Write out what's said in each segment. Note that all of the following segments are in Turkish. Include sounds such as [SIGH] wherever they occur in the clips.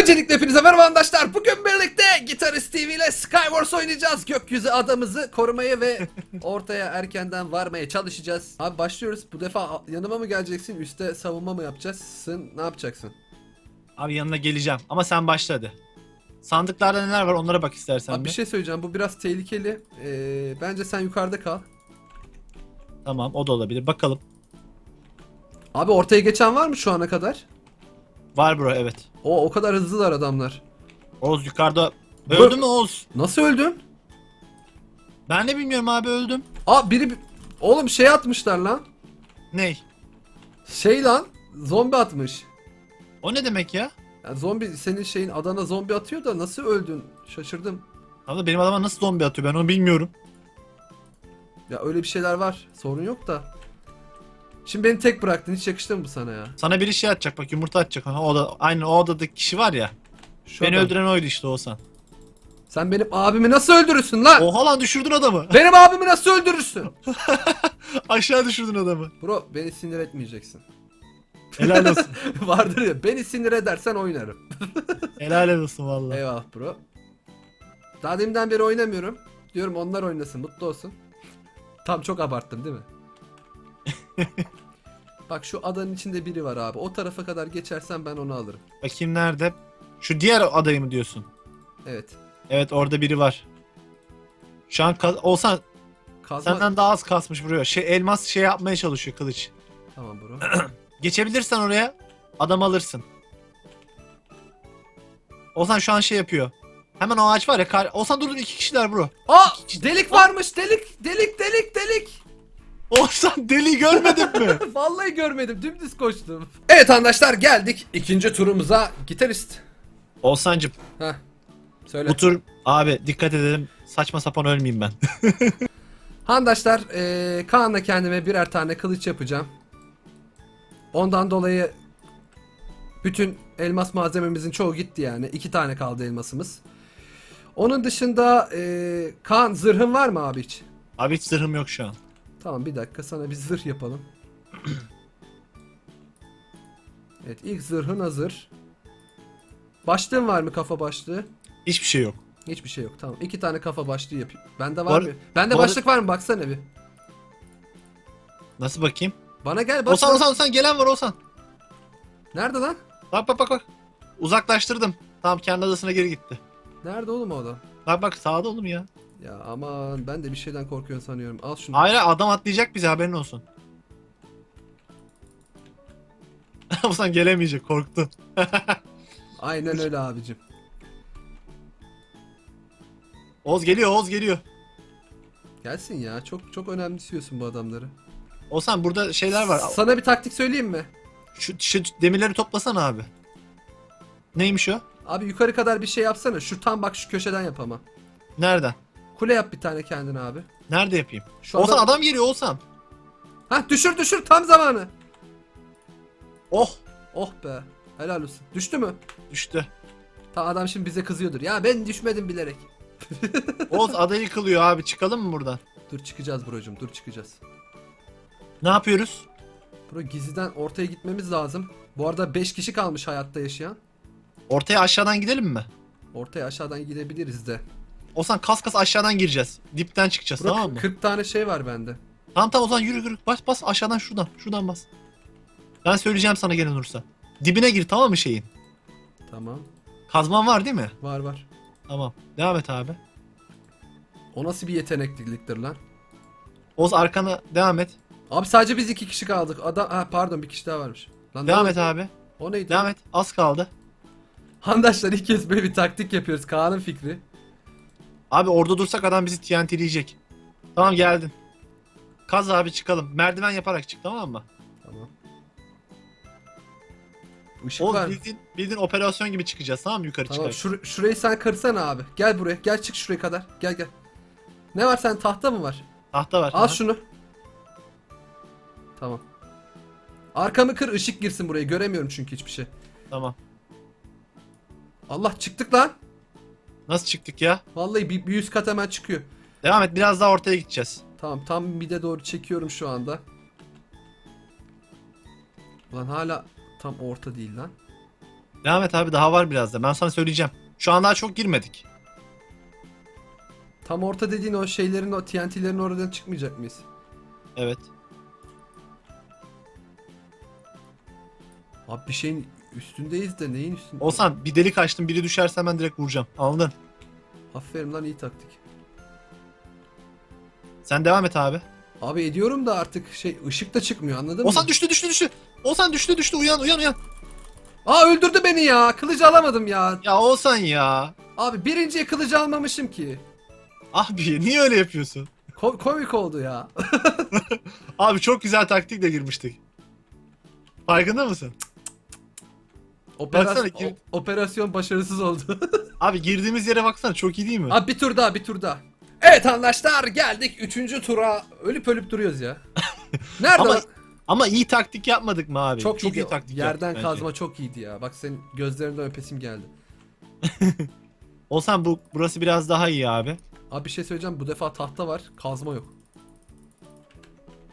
Öncelikle hepinize merhaba arkadaşlar. Bugün birlikte Gitarist TV ile Skywars oynayacağız. Gökyüzü adamızı korumaya ve [LAUGHS] ortaya erkenden varmaya çalışacağız. Abi başlıyoruz. Bu defa yanıma mı geleceksin? Üste savunma mı yapacaksın? Ne yapacaksın? Abi yanına geleceğim ama sen başla hadi. Sandıklarda neler var onlara bak istersen Abi bir bir. şey söyleyeceğim. Bu biraz tehlikeli. Ee, bence sen yukarıda kal. Tamam o da olabilir. Bakalım. Abi ortaya geçen var mı şu ana kadar? Var bro evet. O o kadar hızlılar adamlar. Oğuz yukarıda. Öldü mü Oğuz? Nasıl öldün? Ben de bilmiyorum abi öldüm. Aa biri oğlum şey atmışlar lan. Ney? Şey lan. Zombi atmış. O ne demek ya? Ya zombi senin şeyin Adana zombi atıyor da nasıl öldün? Şaşırdım. Abi benim adama nasıl zombi atıyor ben onu bilmiyorum. Ya öyle bir şeyler var. Sorun yok da. Şimdi beni tek bıraktın. Hiç yakıştı mı bu sana ya? Sana biri şey atacak bak yumurta atacak. Ha, o da aynı o odadaki kişi var ya. Şu beni adam. öldüren oydu işte Oğuzhan. Sen benim abimi nasıl öldürürsün lan? Oha lan düşürdün adamı. [LAUGHS] Benim abimi nasıl öldürürsün? Aşağı düşürdün adamı. Bro beni sinir etmeyeceksin. Helal olsun. [LAUGHS] Vardır ya beni sinir edersen oynarım. [LAUGHS] Helal olsun valla. Eyvallah bro. Daha deminden beri oynamıyorum. Diyorum onlar oynasın mutlu olsun. Tam çok abarttım değil mi? [LAUGHS] Bak şu adanın içinde biri var abi. O tarafa kadar geçersen ben onu alırım. Bakayım nerede? Şu diğer adayı mı diyorsun? Evet. Evet orada biri var. Şu an ka- Oğuzhan Kazma... Senden daha az kasmış buraya. Şey elmas şey yapmaya çalışıyor kılıç. Tamam bro. [CLEARS THROAT] Geçebilirsen oraya adam alırsın. Ozan şu an şey yapıyor. Hemen o ağaç var ya. Kar... Ozan dur dur iki kişiler bro. Aa delik varmış delik delik delik delik. Ozan deli görmedin mi? [LAUGHS] Vallahi görmedim dümdüz koştum. Evet arkadaşlar geldik ikinci turumuza gitarist. Oğuzhan'cım Heh. Söyle. bu tur abi dikkat edelim. Saçma sapan ölmeyeyim ben. [LAUGHS] Handaşlar eee Kaan'la kendime birer tane kılıç yapacağım. Ondan dolayı bütün elmas malzememizin çoğu gitti yani. iki tane kaldı elmasımız. Onun dışında eee Kaan zırhın var mı abi hiç? abi hiç zırhım yok şu an. Tamam bir dakika sana bir zırh yapalım. [CLEARS THROAT] evet ilk zırhın hazır. Başlığın var mı kafa başlığı? Hiçbir şey yok. Hiçbir şey yok tamam. iki tane kafa başlığı yapayım. Bende var Var- mı? Bende var- başlık var mı baksana bir. Nasıl bakayım? Bana gel bak. Ozan Ozan Ozan gelen var Ozan. Nerede lan? Bak bak bak bak. Uzaklaştırdım. Tamam kendi adasına geri gitti. Nerede oğlum o adam? Bak bak sağda oğlum ya. Ya aman ben de bir şeyden korkuyorum sanıyorum. Al şunu. Hayır adam atlayacak bize haberin olsun. [LAUGHS] Ozan gelemeyecek korktu. [LAUGHS] Aynen öyle abicim. Oğuz geliyor Oğuz geliyor. Gelsin ya. Çok çok önemsiyorsun bu adamları. Oğuzhan burada şeyler var. Sana bir taktik söyleyeyim mi? Şu, şu demirleri toplasana abi. Neymiş o? Abi yukarı kadar bir şey yapsana. Şu tam bak şu köşeden yap ama. Nereden? Kule yap bir tane kendine abi. Nerede yapayım? Şu Oğuzhan adam... adam geliyor Oğuzhan. Hah düşür düşür tam zamanı. Oh Oh be. Helal olsun. Düştü mü? düştü. Ta adam şimdi bize kızıyordur. Ya ben düşmedim bilerek. [LAUGHS] Oğuz ada yıkılıyor abi çıkalım mı buradan? Dur çıkacağız brocum dur çıkacağız. Ne yapıyoruz? Bro gizliden ortaya gitmemiz lazım. Bu arada 5 kişi kalmış hayatta yaşayan. Ortaya aşağıdan gidelim mi? Ortaya aşağıdan gidebiliriz de. Oğuzhan kas kas aşağıdan gireceğiz. Dipten çıkacağız Bro, tamam mı? 40 tane şey var bende. Tamam tamam Ozan yürü yürü. Bas bas aşağıdan şuradan. Şuradan bas. Ben söyleyeceğim sana gene Nursa. Dibine gir tamam mı şeyin? Tamam. Kazman var değil mi? Var var. Tamam. Devam et abi. O nasıl bir yetenekliliktir lan? Oğuz arkana devam et. Abi sadece biz iki kişi kaldık. Adam ha pardon bir kişi daha varmış. Lan Devam et abi. O neydi? Devam et. Az kaldı. Handaşlar ilk kez böyle bir taktik yapıyoruz. Kaan'ın fikri. Abi orada dursak adam bizi TNT'leyecek. Tamam geldin. Kaz abi çıkalım. Merdiven yaparak çık tamam mı? Tamam. Işık var. bildiğin, bildiğin operasyon gibi çıkacağız tamam mı yukarı Tamam çıkarak? şur- şurayı sen kırsana abi. Gel buraya. Gel çık şuraya kadar. Gel gel. Ne var sen tahta mı var? Tahta var. Al Aha. şunu. Tamam. Arkamı kır ışık girsin buraya. Göremiyorum çünkü hiçbir şey. Tamam. Allah çıktık lan. Nasıl çıktık ya? Vallahi bir, bir yüz kat hemen çıkıyor. Devam et biraz daha ortaya gideceğiz. Tamam tam mide doğru çekiyorum şu anda. Ulan hala tam orta değil lan. Devam et abi daha var biraz da. Ben sana söyleyeceğim. Şu an daha çok girmedik. Tam orta dediğin o şeylerin o TNT'lerin oradan çıkmayacak mıyız? Evet. Abi bir şeyin üstündeyiz de neyin üstünde? Olsan bir delik açtım biri düşerse hemen direkt vuracağım. Anladın? Aferin lan iyi taktik. Sen devam et abi. Abi ediyorum da artık şey ışık da çıkmıyor anladın Olsan mı? düştü düştü düştü. Olsan düştü düştü uyan uyan uyan. Aa öldürdü beni ya. Kılıcı alamadım ya. Ya Olsan ya. Abi birinciye kılıcı almamışım ki. Abi niye öyle yapıyorsun? Ko- komik oldu ya. [LAUGHS] Abi çok güzel taktikle girmiştik. Farkında mısın? Operasyon, Baksana kim- o- operasyon başarısız oldu. [LAUGHS] Abi girdiğimiz yere baksana çok iyi değil mi? Abi bir tur daha bir tur daha. Evet arkadaşlar geldik 3. tura. Ölüp ölüp duruyoruz ya. [LAUGHS] Nerede Ama lan? Ama iyi taktik yapmadık mı abi? Çok, iyi, taktik Yerden yaptık bence. kazma çok iyiydi ya. Bak senin gözlerinden öpesim geldi. [LAUGHS] Olsan bu burası biraz daha iyi abi. Abi bir şey söyleyeceğim. Bu defa tahta var. Kazma yok.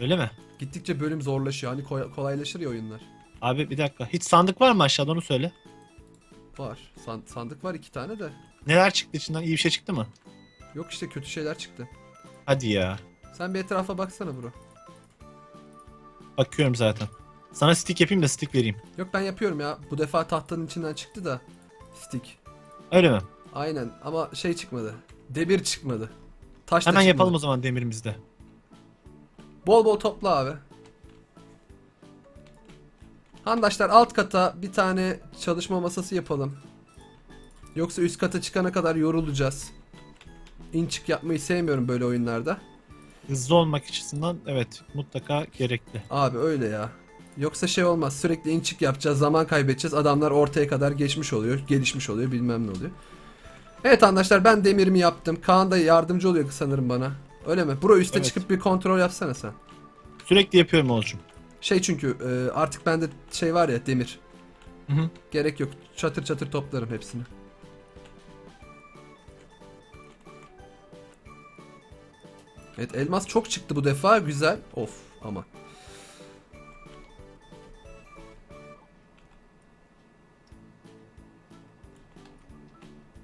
Öyle mi? Gittikçe bölüm zorlaşıyor. Hani koy- kolaylaşır ya oyunlar. Abi bir dakika. Hiç sandık var mı aşağıda onu söyle. Var. San- sandık var iki tane de. Neler çıktı içinden? İyi bir şey çıktı mı? Yok işte kötü şeyler çıktı. Hadi ya. Sen bir etrafa baksana bro. Bakıyorum zaten. Sana stick yapayım da stick vereyim. Yok ben yapıyorum ya. Bu defa tahtanın içinden çıktı da. Stick. Öyle mi? Aynen ama şey çıkmadı. Demir çıkmadı. Taş da Hemen çıkmadı. yapalım o zaman demirimizde. Bol bol topla abi. Handaşlar alt kata bir tane çalışma masası yapalım. Yoksa üst kata çıkana kadar yorulacağız. İn çık yapmayı sevmiyorum böyle oyunlarda. Hızlı olmak açısından evet mutlaka gerekli. Abi öyle ya. Yoksa şey olmaz sürekli in çık yapacağız zaman kaybedeceğiz adamlar ortaya kadar geçmiş oluyor gelişmiş oluyor bilmem ne oluyor. Evet arkadaşlar ben demirimi yaptım. Kaan da yardımcı oluyor sanırım bana. Öyle mi? Bro üste Evet. çıkıp bir kontrol yapsana sen. Sürekli yapıyorum oğlum. Şey çünkü e, artık bende şey var ya demir. Hı hı. Gerek yok. Çatır çatır toplarım hepsini. Evet elmas çok çıktı bu defa. Güzel. Of ama.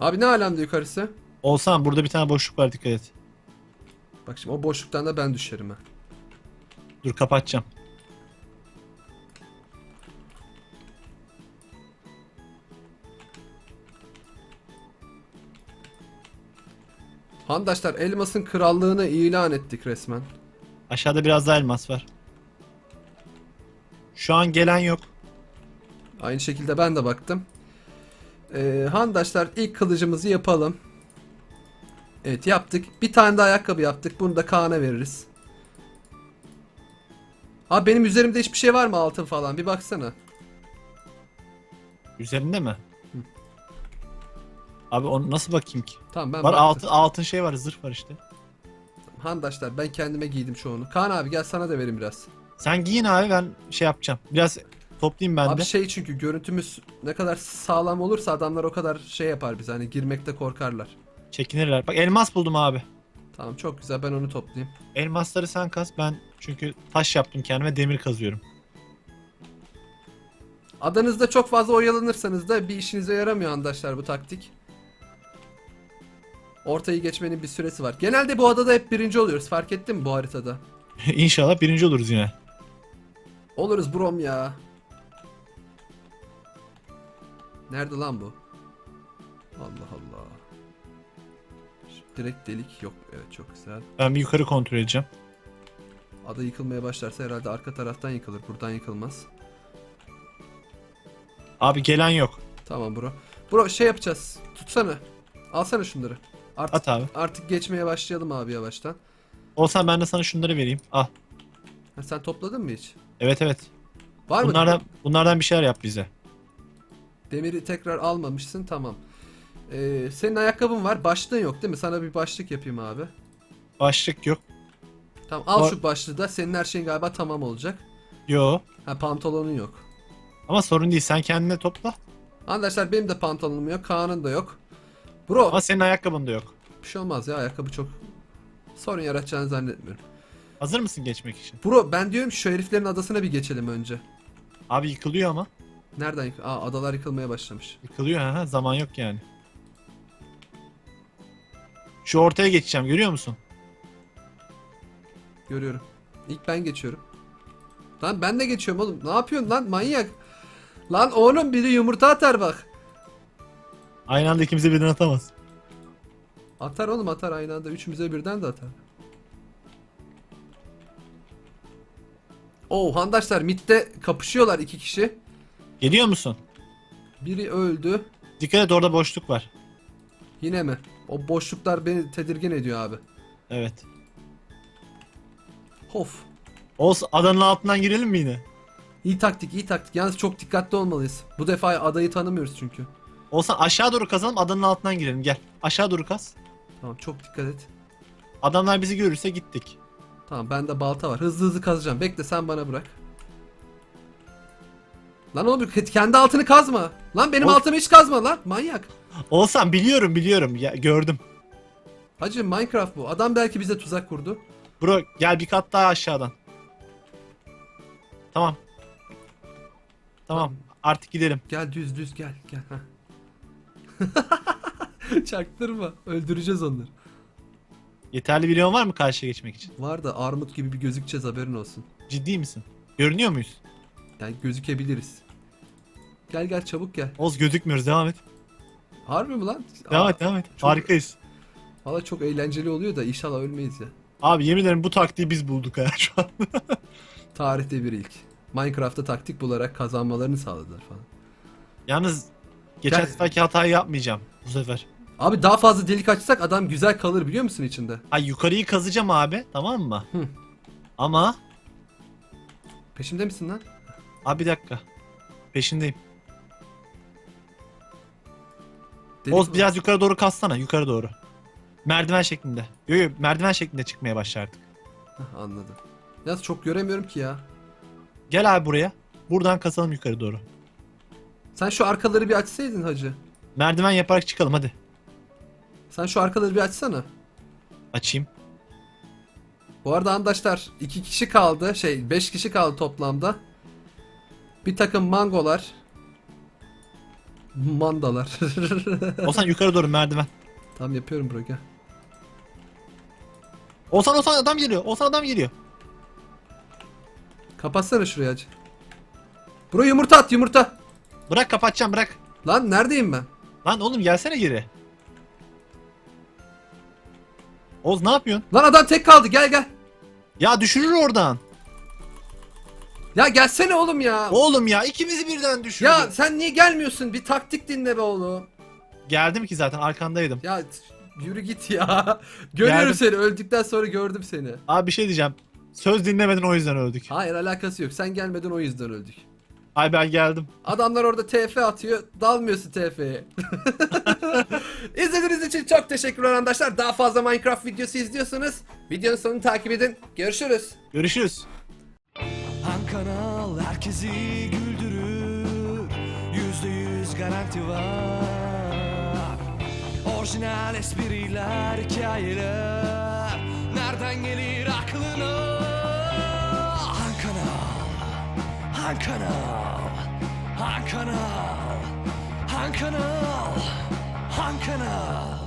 Abi ne alemde yukarısı? Olsan burada bir tane boşluk var dikkat et. Bak şimdi o boşluktan da ben düşerim ha. Dur kapatacağım. Handaşlar elmasın krallığını ilan ettik resmen. Aşağıda biraz daha elmas var. Şu an gelen yok. Aynı şekilde ben de baktım. Ee, handaşlar ilk kılıcımızı yapalım. Evet yaptık. Bir tane de ayakkabı yaptık. Bunu da Kaan'a veririz. Abi benim üzerimde hiçbir şey var mı altın falan? Bir baksana. Üzerinde mi? Abi onu nasıl bakayım ki? Tamam ben var baktım. altın altın şey var zırh var işte. Handaşlar ben kendime giydim çoğunu. Kaan abi gel sana da vereyim biraz. Sen giyin abi ben şey yapacağım. Biraz toplayayım ben Abi de. şey çünkü görüntümüz ne kadar sağlam olursa adamlar o kadar şey yapar bize. Hani girmekte korkarlar. Çekinirler. Bak elmas buldum abi. Tamam çok güzel ben onu toplayayım. Elmasları sen kaz ben çünkü taş yaptım kendime demir kazıyorum. Adanızda çok fazla oyalanırsanız da bir işinize yaramıyor arkadaşlar bu taktik. Ortayı geçmenin bir süresi var. Genelde bu adada hep birinci oluyoruz. Fark ettin mi bu haritada? [LAUGHS] İnşallah birinci oluruz yine. Oluruz brom ya. Nerede lan bu? Allah Allah. Direkt delik yok. Evet çok güzel. Ben bir yukarı kontrol edeceğim. Ada yıkılmaya başlarsa herhalde arka taraftan yıkılır. Buradan yıkılmaz. Abi gelen yok. Tamam bro. Bro şey yapacağız. Tutsana. Alsana şunları. Artık, At abi. artık geçmeye başlayalım abi yavaştan. Olsan ben de sana şunları vereyim. Al. Ha, sen topladın mı hiç? Evet evet. Var mı? Bunlardan bunlardan bir şeyler yap bize. Demiri tekrar almamışsın tamam. Ee, senin ayakkabın var başlığın yok değil mi? Sana bir başlık yapayım abi. Başlık yok. Tamam al Var. şu başlığı da senin her şeyin galiba tamam olacak. Yo. Ha pantolonun yok. Ama sorun değil. Sen kendine topla. Arkadaşlar benim de pantolonum yok. Kaan'ın da yok. Bro Ama senin ayakkabın da yok. bir şey olmaz ya ayakkabı çok sorun yaratacağını zannetmiyorum. Hazır mısın geçmek için? Bro ben diyorum şu heriflerin adasına bir geçelim önce. Abi yıkılıyor ama. Nereden yık- Aa adalar yıkılmaya başlamış. Yıkılıyor ha zaman yok yani. Şu ortaya geçeceğim görüyor musun? Görüyorum. İlk ben geçiyorum. Lan ben de geçiyorum oğlum. Ne yapıyorsun lan manyak? Lan oğlum biri yumurta atar bak. Aynı anda ikimize birden atamaz. Atar oğlum atar aynı anda. Üçümüze birden de atar. Oo handaşlar midde kapışıyorlar iki kişi. Geliyor musun? Biri öldü. Dikkat et orada boşluk var. Yine mi? O boşluklar beni tedirgin ediyor abi. Evet. Of. Olsun adanın altından girelim mi yine? İyi taktik iyi taktik. Yalnız çok dikkatli olmalıyız. Bu defa adayı tanımıyoruz çünkü. Olsan aşağı doğru kazalım adanın altından girelim gel. Aşağı doğru kaz. Tamam çok dikkat et. Adamlar bizi görürse gittik. Tamam bende balta var. Hızlı hızlı kazacağım. Bekle sen bana bırak. Lan oğlum kendi altını kazma. Lan benim Oğlum- altımı hiç kazma lan. Manyak. Olsan biliyorum biliyorum ya, gördüm. Hacı Minecraft bu. Adam belki bize tuzak kurdu. Bro gel bir kat daha aşağıdan. Tamam. Tamam artık gidelim. Gel düz düz gel gel. heh. [LAUGHS] Çaktırma. Öldüreceğiz onları. Yeterli milyon var mı karşıya geçmek için? Var da armut gibi bir gözükeceğiz haberin olsun. Ciddi misin? Görünüyor muyuz? Yani gözükebiliriz. Gel gel çabuk gel. Oz gözükmüyoruz devam et. Harbi mi lan? Devam et devam et. çok- Harikayız. Valla çok eğlenceli oluyor da inşallah ölmeyiz ya. Abi yemin ederim bu taktiği biz bulduk ha şu an. Tarihte bir ilk. Minecraft'ta taktik bularak kazanmalarını sağladılar falan. Yalnız geçen Gel- seferki hatayı yapmayacağım bu sefer. Abi daha fazla delik açsak adam güzel kalır biliyor musun içinde? Ay yukarıyı kazacağım abi tamam mı? Hı. Ama Peşimde misin lan? abi bir dakika. Peşindeyim. Delik Oz mi? biraz yukarı doğru kassana yukarı doğru. Merdiven şeklinde. Yok yok merdiven şeklinde çıkmaya başla artık. Heh, anladım. Yalnız çok göremiyorum ki ya. Gel abi buraya. Buradan kasalım yukarı doğru. Sen şu arkaları bir açsaydın hacı. Merdiven yaparak çıkalım hadi. Sen şu arkaları bir açsana. Açayım. Bu arada arkadaşlar iki kişi kaldı. Şey beş kişi kaldı toplamda. Bir takım mangolar. Mandalar. [LAUGHS] Olsan yukarı doğru merdiven. tamam yapıyorum bro gel. Olsan Olsan adam geliyor. Olsan adam geliyor. Kapatsana şurayı hacı. Bro yumurta at yumurta. Bırak kapatacağım bırak. Lan neredeyim ben? Lan oğlum gelsene geri. Oz ne yapıyorsun? Lan adam tek kaldı gel gel. Ya düşürür oradan. Ya gelsene oğlum ya. Oğlum ya ikimizi birden düşürdü. Ya sen niye gelmiyorsun? Bir taktik dinle be oğlum. Geldim ki zaten arkandaydım. Ya yürü git ya. [LAUGHS] Görüyorum Geldim. seni. Öldükten sonra gördüm seni. Abi bir şey diyeceğim. Söz dinlemedin o yüzden öldük. Hayır alakası yok. Sen gelmeden o yüzden öldük. Ay ben geldim. Adamlar orada TF atıyor. Dalmıyorsun TF'ye. [LAUGHS] İzlediğiniz için çok teşekkürler arkadaşlar. Daha fazla Minecraft videosu izliyorsanız videonun sonunu takip edin. Görüşürüz. Görüşürüz. Han kanal herkesi güldürür Yüzde yüz garanti var Orijinal espriler, hikayeler Nereden gelir aklına Hankanal, Hankanal, Hankanal, Hankanal.